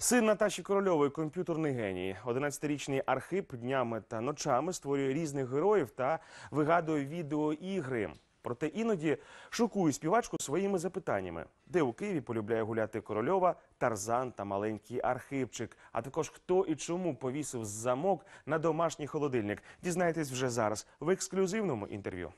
Син Наташі Корольової комп'ютерний геній. 11-річний Архип днями та ночами створює різних героїв та вигадує відеоігри. Проте іноді шокує співачку своїми запитаннями, де у Києві полюбляє гуляти Корольова, Тарзан та маленький Архипчик. А також хто і чому повісив замок на домашній холодильник. Дізнайтесь вже зараз в ексклюзивному інтерв'ю.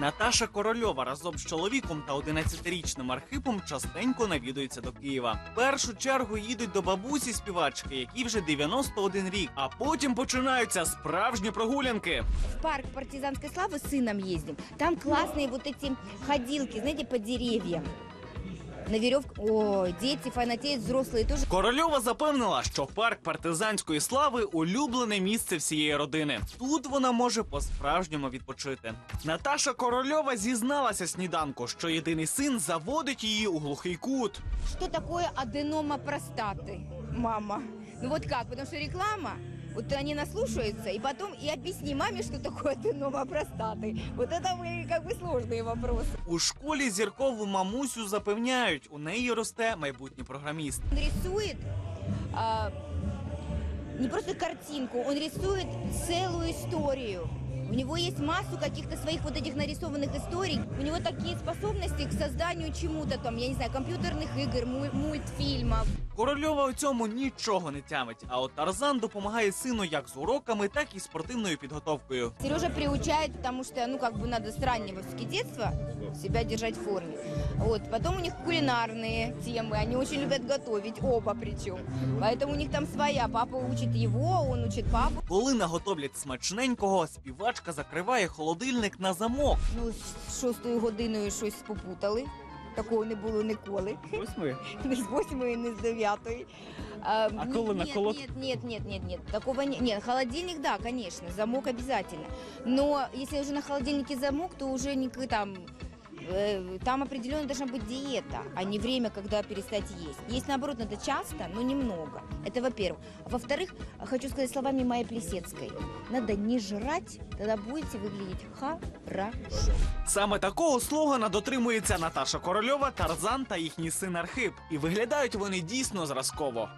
Наташа Корольова разом з чоловіком та 11-річним Архипом частенько навідується до Києва. В першу чергу їдуть до бабусі співачки, якій вже 91 рік, а потім починаються справжні прогулянки. в парк партизанской славы с сыном ездим. Там классные вот эти ходилки, знаете, по деревьям. На веревку. Ой, дети фанатеют, взрослые тоже. Корольова запевнила, що парк партизанської слави улюблене місце всієї родини. Тут вона може по-справжньому відпочити. Наташа Корольова зізналася сніданку, що єдиний син заводить її у глухий кут. Что такое аденома простаты, мама? Ну вот как, потому что реклама, вот они наслушаются, и потом и объясни маме, что такое аденома простаты. Вот это вы как бы сложные вопросы. У школі зіркову мамусю запевняють, у неї росте майбутній програміст. Он рисует а, не просто картинку, он рисует целую историю. У него есть массу каких-то своих вот этих нарисованных историй. У него такие способности к созданию чему-то там, я не знаю, компьютерных игр, муль- мультфильмов. Корольова у цьому нічого не тямить. А от Тарзан допомагає сину як з уроками, так і спортивною підготовкою. Сережа приучает, потому что, ну, как бы надо с раннего все-таки детства себя держать в форме. Вот. Потом у них кулинарные темы, они очень любят готовить, оба причем. Поэтому у них там своя. Папа учит его, он учит папу. Коли наготовлять смачненького, співачка закриває холодильник на замок. Ну, з шостою годиною щось попутали. Такого не було ніколи. Восьми. Не з восьмої, не з дев'ятої. А, А ні- коли на нет, колод- Нет, нет, нет, нет, нет. Такого не... Нет, холодильник, да, конечно, замок обязательно. Но если уже на холодильнике замок, то уже не там... э, Там определенно должна быть диета, а не время, когда перестать есть. Есть, наоборот, надо часто, но немного. Это во-первых. А Во-вторых, хочу сказать словами Майи Плесецкой. Надо не жрать, тогда будете выглядеть хорошо. Саме такого слогана дотримується Наташа Корольова, Тарзан та їхній син Архип. І виглядають вони дійсно зразково.